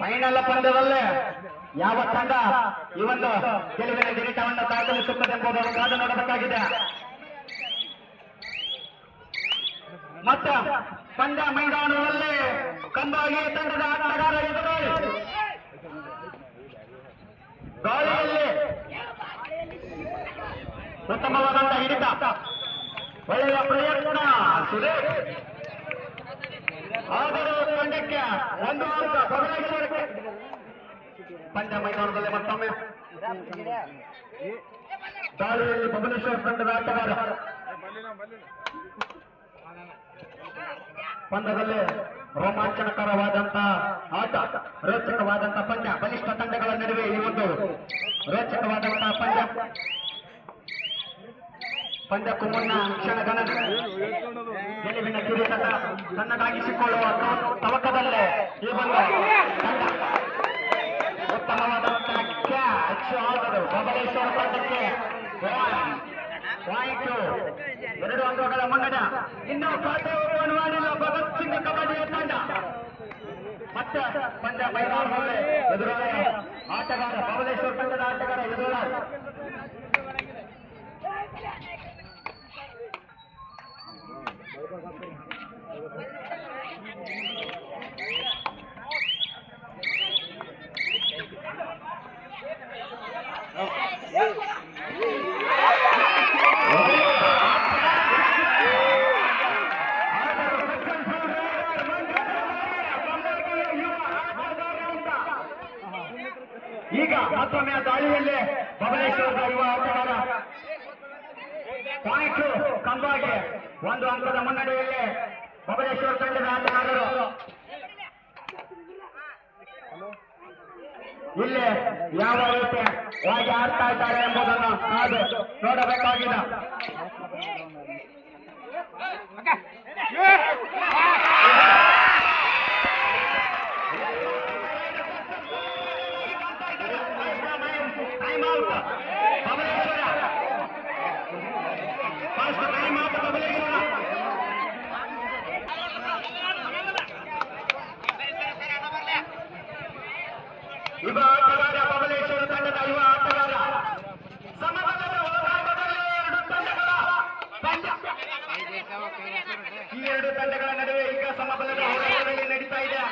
Final ಪಂದ್ಯದಲ್ಲೇ ಯಾವ ತಂಡ ಈ ಒಂದು ಗೆಲುವಿನ ಗಿರೀಟವನ್ನು ದಾಖಲಿಸುತ್ತದೆ ಎಂಬುದನ್ನು ಕಾದು ನೋಡಬೇಕಾಗಿದೆ. ಮತ್ತೆ ಪಂದ್ಯ ಮೈದಾನದಲ್ಲಿ ಕಂದಾಗಿ ತಂಡದ ಆಟಗಾರ ಎದುರಾಳಿ ಗಾಳಿಯಲ್ಲಿ ಉತ್ತಮವಾದಂತ ಹಿಡಿತ. ಒಳ್ಳೆಯ ಪ್ರಯತ್ನ, ಸುರೇಶ್. ಆದರೂ ತಂಡಕ್ಕೆ ಒಂದು ಅಂಕ ಬದಲಾಗಿರುವುದಕ್ಕೆ ಪಂದ್ಯ ಮೈದಾನದಲ್ಲಿ ಮತ್ತೊಮ್ಮೆ. ದಾಳಿಯಲ್ಲಿ ಭುವನೇಶ್ವರ್ ತಂಡದ ಆಟಗಾರ. ಪಂದ್ಯದಲ್ಲಿ ರೋಮಾಂಚನಕರವಾದಂತ ಆಟ, ರೋಚಕವಾದಂತ ಪಂದ್ಯ, ಬಲಿಷ್ಠ ತಂಡಗಳ ನಡುವೆ ಈ ಒಂದು ರೋಚಕವಾದಂತಹ ಪಂದ್ಯ. ಪಂದ್ಯಕ್ಕೂ ಮುನ್ನ ಕ್ಷಣಗಣನೆ ಗೆಲುವಿನ ಕಿರೀಟ ತನ್ನದಾಗಿಸಿಕೊಳ್ಳುವ ತವಕದಲ್ಲೇ ಈ ಒಂದು ಉತ್ತಮವಾದಂತಹ ಕ್ಯಾಚ್ ಆದರು ಬಬಲೇಶ್ವರ ತಂಡಕ್ಕೆ ಪಾಯಿಂಟ್ ಎರಡು ಅಂಕಗಳ ಮುನ್ನಡೆ. ಇನ್ನು ಖಾತೆಯನ್ನು ಮಾಡಿಲ್ಲ. ಭಗತ್ ಸಿಂಗ್ ಕಬಡ್ಡಿಯ ತಂಡ. ಮತ್ತೆ ಪಂದ್ಯ ಮೈದಾನದಲ್ಲಿ ಎದುರಾಳಿ. ಆಟಗಾರ ಬಬಲೇಶ್ವರ ತಂಡದ ಆಟಗಾರ ಎದುರಾಳಿ. ಈಗ ಮತ್ತೊಮ್ಮೆ ದಾಳಿಯಲ್ಲಿ ಬಬಲೇಶ್ವರದ ಯುವ ಆಟಗಾರ ಪಾಯಿಂಟ್ ಕಂಬಾಗೆ ಒಂದು ಅಂಕದ ಮುನ್ನಡೆಯಲ್ಲಿ ಬಬಲೇಶ್ವರ ತಂಡದ ಆಟಗಾರರು. ಇಲ್ಲಿ ಯಾವ ರೀತಿ ಹೇಗೆ ಆಡ್ತಾ ಇದ್ದಾರೆ ಎಂಬುದನ್ನು ನಾವು ನೋಡಬೇಕಾಗಿದೆ. Time out Babaleshwar first time out Babaleshwar ಯುವ ಆಟಗಾರ ಬಬಲೇಶ್ವರ ತಂಡದ ಯುವ ಆಟಗಾರ ಸಮಬಲದ ಹೋರಾಟದಲ್ಲಿ ಎರಡು ತಂಡಗಳ ಪಂದ್ಯ ಈ ಎರಡು ತಂಡಗಳ ನಡುವೆ ಈಗ ಸಮಬಲದ ಹೋರಾಟದಲ್ಲಿ ನಡೀತಾ ಇದೆ.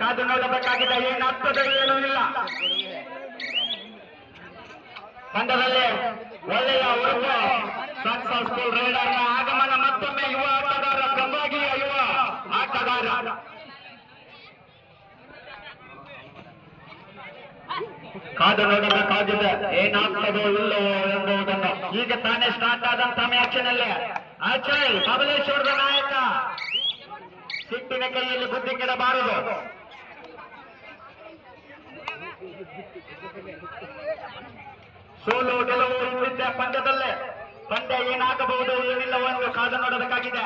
ಕಾದು ನೋಡಬೇಕಾಗಿದೆ, ಏನಾಗ್ತದೆ ಏನೂ ಇಲ್ಲ. ತಂಡದಲ್ಲಿ ಒಳ್ಳೆಯ ಉರುಪ ಸಕ್ಸಸ್ಫುಲ್ ರೈಡರ್ನ ಆಗಮನ, ಮತ್ತೊಮ್ಮೆ ಯುವ ಆಟಗಾರ ಕಂಬಾಗಿಯ ಯುವ ಆಟಗಾರ. ಕಾದು ನೋಡಬೇಕಾಗಿದೆ, ಏನಾಗ್ತದೋ ಇಲ್ಲವೋ ಎಂಬುದನ್ನು ಈಗ ತಾನೇ ಸ್ಟಾರ್ಟ್ ಆದಂತ ಅಲ್ಲೇ ಅಜಯ್ ಬಬಲೇಶ್ವರದ ನಾಯಕ. ಸಿಟ್ಟಿನ ಕೈಯಲ್ಲಿ ಬುದ್ಧಿ ಕೆಡಬಾರದು. ಸೋಲು ಗೆಲುವು ಇದ್ದಿದ್ದೆ ಪಂದ್ಯದಲ್ಲೇ. ಪಂದ್ಯ ಏನಾಗಬಹುದು ಏನಿಲ್ಲವೋ ಎಂದು ಕಾದು ನೋಡಬೇಕಾಗಿದೆ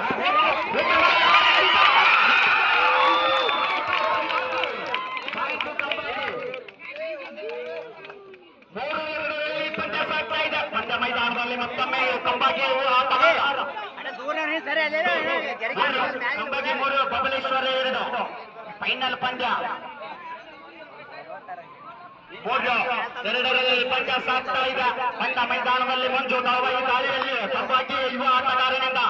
ಮೂರು ಎರಡರಲ್ಲಿ ಪಂದ್ಯ ಸಾಗ್ತಾ ಇದೆ ಪಂದ್ಯ ಮೈದಾನದಲ್ಲಿ ಮತ್ತೊಮ್ಮೆ ಕಂಬಾಗಿ ಮೂರು ಬಬಲೇಶ್ವರ ಎರಡು. ಫೈನಲ್ ಪಂದ್ಯ. ಎರಡರಲ್ಲಿ ಪಂದ್ಯ ಸಾಗ್ತಾ ಇದೆ. ಪಂದ್ಯ ಮೈದಾನದಲ್ಲಿ ಮಂಜು ಈ ದಾಳಿಯಲ್ಲಿ ಕಂಬಾಗಿ ಯುವ ಆಟಗಾರನಿಂದ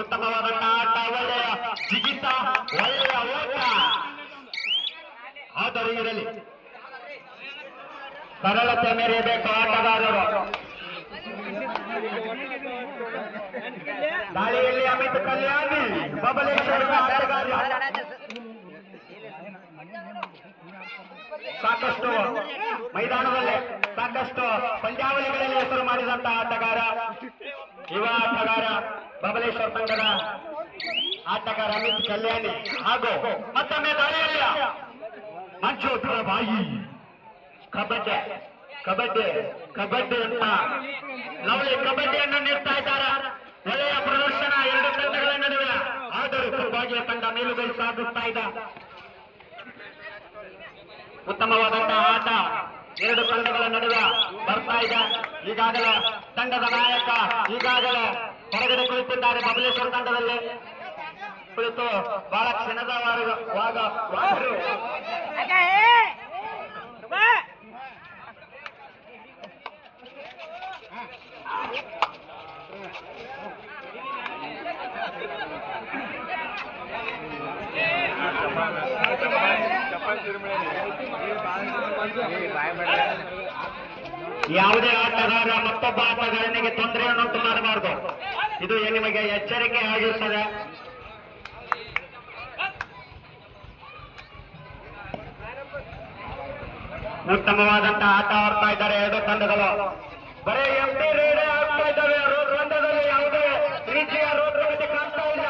ಉತ್ತಮವಾದಂತಹ ಆಟ ಒಳ್ಳೆಯ ಜಿಗಿತ ಒಳ್ಳೆಯ ಓಟ. ಆದರೂ ಇರಲಿ. ಸರಳತೆ ಮೇರೆಯಬೇಕು ಆಟಗಾರರು. ದಾಳಿಯಲ್ಲಿ ಅಮಿತ್ ಕಲ್ಯಾಣಿ ಬಬಲೇಶ್ವರದ ಆಟಗಾರ ಸಾಕಷ್ಟು ಮೈದಾನದಲ್ಲಿ, ಸಾಕಷ್ಟು ಪಂದ್ಯಾವಳಿಗಳಲ್ಲಿ ಹೆಸರು ಮಾಡಿದಂತಹ ಆಟಗಾರ. ಯುವ ಆಟಗಾರ ಬಬಲೇಶ್ವರ ತಂಡದ ಆಟಗಾರ ಅಮಿತ್ ಕಲ್ಯಾಣಿ. ಹಾಗೂ ಮತ್ತೊಮ್ಮೆ ದಾಳಿಯಲ್ಲಿ ಮಂಜು ಬಾಯಿ. ಕಬಡ್ಡಿ. ಕಬಡ್ಡಿ ಕಬಡ್ಡಿ ಅಂತ. ಲವ್ಲಿ ಕಬಡ್ಡಿಯನ್ನು ನೀಡ್ತಾ ಇದ್ದಾರೆ. ಒಳ್ಳೆಯ ಪ್ರದರ್ಶನ ಎರಡು ತಂಡಗಳ ನಡುವೆ. ಆದರೂ ಸೌಭಾಗ್ಯ ತಂಡ ಮೇಲುಗೈ ಸಾಧಿಸ್ತಾ ಇದೆ. ಉತ್ತಮವಾದಂತಹ ಆಟ ಎರಡು ತಂಡಗಳ ನಡುವೆ ಬರ್ತಾ ಇದೆ. ಈಗಾಗಲೇ ತಂಡದ ನಾಯಕ ಈಗಾಗಲೇ ಹೊರಗಡೆ ಕುಳಿತಿದ್ದಾರೆ ಬಬಲೇಶ್ವರ ತಂಡದಲ್ಲಿ. ಕುಳಿತು ಬಹಳ ಕ್ಷಣದ ವಾಗ ಯಾವುದೇ ಆಟಗಾರ ಮತ್ತೊಬ್ಬ ಆಟಗಾರನಿಗೆ ತೊಂದರೆಯನ್ನುಂಟು ಮಾಡಬಾರದು. ಇದು ನಿಮಗೆ ಎಚ್ಚರಿಕೆ ಆಗಿರುತ್ತದೆ. ಉತ್ತಮವಾದಂತಹ ಆಟ ಆಡ್ತಾ ಇದ್ದಾರೆ ಎರಡು ತಂಡಗಳು. ಬರೀ ಎಂಟಿ ರೇಡೇ ಆಗ್ತಾ ಇದ್ದಾವೆ ರೋಡ್ ರಂಗದಲ್ಲಿ ಯಾವುದೇ ರೀತಿಯ ರೋಡ್ ರಂಗತೆ ಕಾಣ್ತಾ ಇಲ್ಲ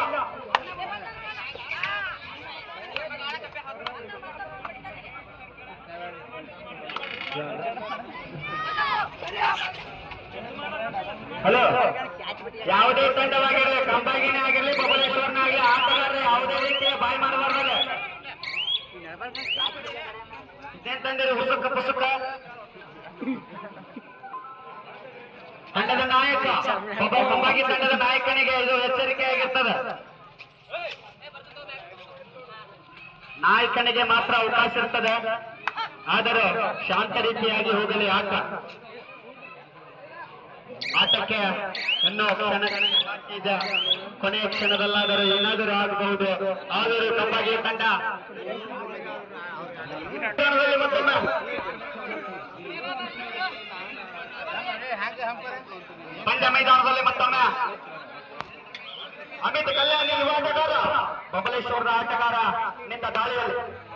ಹಲೋ. ಯಾವುದೇ ತಂಡವಾಗಿರಲಿ, ಕಂಬಾಗಿನೇ ಆಗಿರಲಿ ಬಬಲೇಶ್ವರನಾಗಲಿ ಆಟಗಾರರು ಯಾವುದೇ ರೀತಿಯ ಬಾಯಿ ಮಾಡಬಾರ್ದಲ್ಲ ಇದೇನ್ ಹುಸುಕ ಪುಸುಕ ತಂಡದ ನಾಯಕ, ಒಬ್ಬ ಕಂಬಾಗಿ ತಂಡದ ನಾಯಕನಿಗೆ ಇದು ಎಚ್ಚರಿಕೆ ಆಗಿರ್ತದೆ. ನಾಯಕನಿಗೆ ಮಾತ್ರ ಅವಕಾಶ ಇರ್ತದೆ. ಆದರೂ ಶಾಂತ ರೀತಿಯಾಗಿ ಹೋಗಲಿ ಆಟ ಆಟಕ್ಕೆ ಇದೆ. ಕೊನೆಯ ಕ್ಷಣದಲ್ಲಾದರೂ ಏನಾದರೂ ಆಗಬಹುದು. ಆದರೂ ತಪ್ಪಾಗಿ ತಂಡ ಪಂದ್ಯ ಮೈದಾನದಲ್ಲಿ ಮತ್ತೊಮ್ಮೆ. ಅಮಿತ್ ಕಲ್ಯಾಣಿ ಆಟಗಾರ. ಬಬಲೇಶ್ವರದ ಆಟಗಾರ ನಿಂತ ದಾಳಿಯಲ್ಲಿ.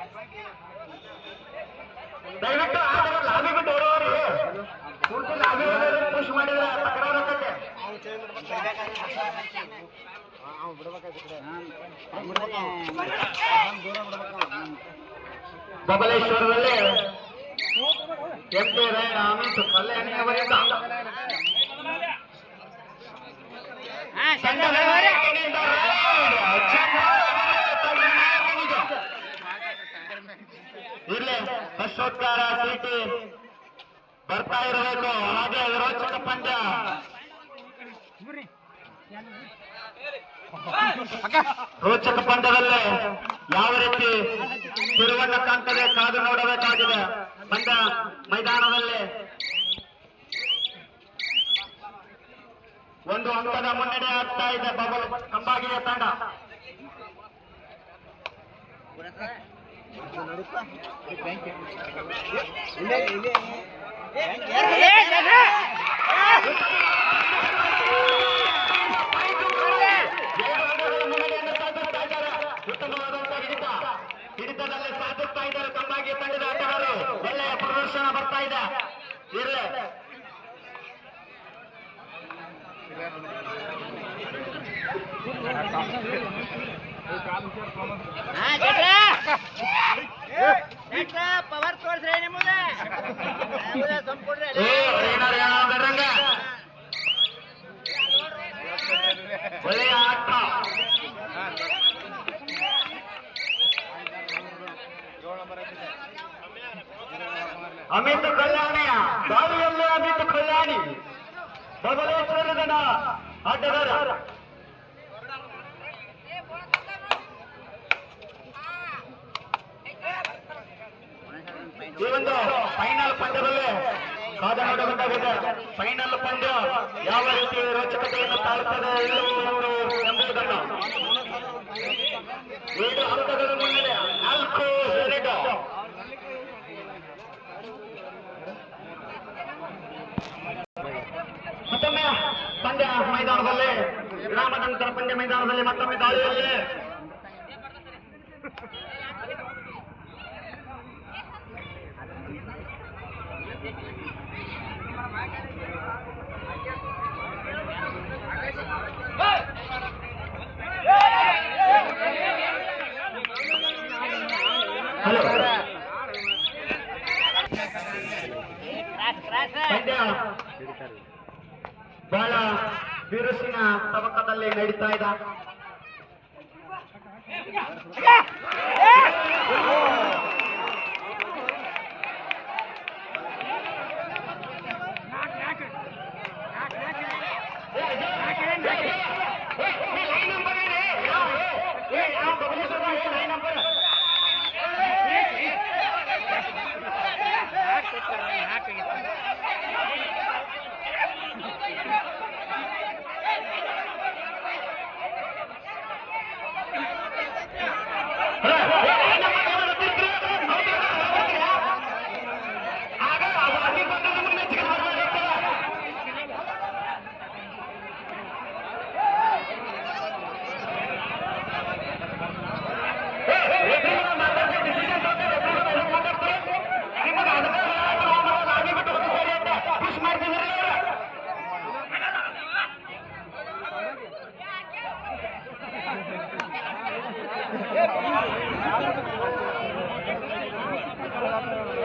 ದಯವಿಟ್ಟು ಆಟಗಾರ ಲಾಬಿ ಬಿಟ್ಟು ಹೊರವರಿ ಪೂರ್ತಿ ಲಾಬಿ ಪುಷ್ ಮಾಡಿದ್ರೆ ತಕರಾರು ಆಗುತ್ತೆ ಬಬಲೇಶ್ವರದಲ್ಲಿ ಎಂಪಿ ರೈಡ್ ಅಮಿತ್ ಕಲ್ಯಾಣಿ ಅವರಿಂದ ತಂಡದ ಅಶೋತ್ಕಾರ ಸೀಟಿ ಬರ್ತಾ ಇರಬೇಕು. ಹಾಗೆ ರೋಚಕ ಪಂದ್ಯ. ರೋಚಕ ಪಂದ್ಯದಲ್ಲಿ ಯಾವ ರೀತಿ ತಿರುವಣ್ಣ ಕಾಣ್ತದೆ ಕಾದು ನೋಡಬೇಕಾಗಿದೆ? ಪಂದ್ಯ ಮೈದಾನದಲ್ಲಿ. ಒಂದು ಅಂಕದ ಮುನ್ನಡೆ ಆಗ್ತಾ ಇದೆ. ಬಬಲ್ ಕಂಬಾಗಿಯ ತಂಡ. ಹಿಡಿತದಲ್ಲಿ ಸಾಧಿಸ್ತಾ ಇದ್ದಾರೆ ಕಂಬಾಗಿ ತಂಡದ ಆಟಗಾರರು ಒಳ್ಳೆಯ ಪ್ರದರ್ಶನ ಬರ್ತಾ ಇದೆ ಇರ್ಲಿ ಪವರ್ ತೋರ್ಸ್ರಿ ನಿಮ್ಮದ ಸಂಪೂರ್ಣ ಏ ಏನಾರು ಏನಾದ್ರಂಗ ಒಳ್ಳೆಯ ಆಟ ಅಮಿತ್ ಕಲ್ಯಾಣಿ ದಾಳಿಯಲ್ಲಿ ಅಮಿತ್ ಕಲ್ಯಾಣಿ ಬಬಲೇಶ್ವರದ ಆಟಗಾರ ಈ ಒಂದು ಫೈನಲ್ ಪಂದ್ಯದಲ್ಲಿ ನೋಡಬೇಕಾಗಿದೆ ಫೈನಲ್ ಪಂದ್ಯ ಯಾವ ರೀತಿ ರೋಚಕತೆಯನ್ನು ತಾಳುತ್ತದೆ ಎಂಬುದನ್ನು ಏಳು ಹಂತಗಳ ನಾಲ್ಕು ಎರಡು. ಮತ್ತೊಮ್ಮೆ ಪಂದ್ಯ ಮೈದಾನದಲ್ಲಿ ವಿರಾಮದ ನಂತರ ಪಂದ್ಯ ಮೈದಾನದಲ್ಲಿ ಮತ್ತೊಮ್ಮೆ ದಾಳಿಯಲ್ಲಿ ಸ್ತವಕದಲ್ಲಿ ನಡೀತಾ ಇದೆ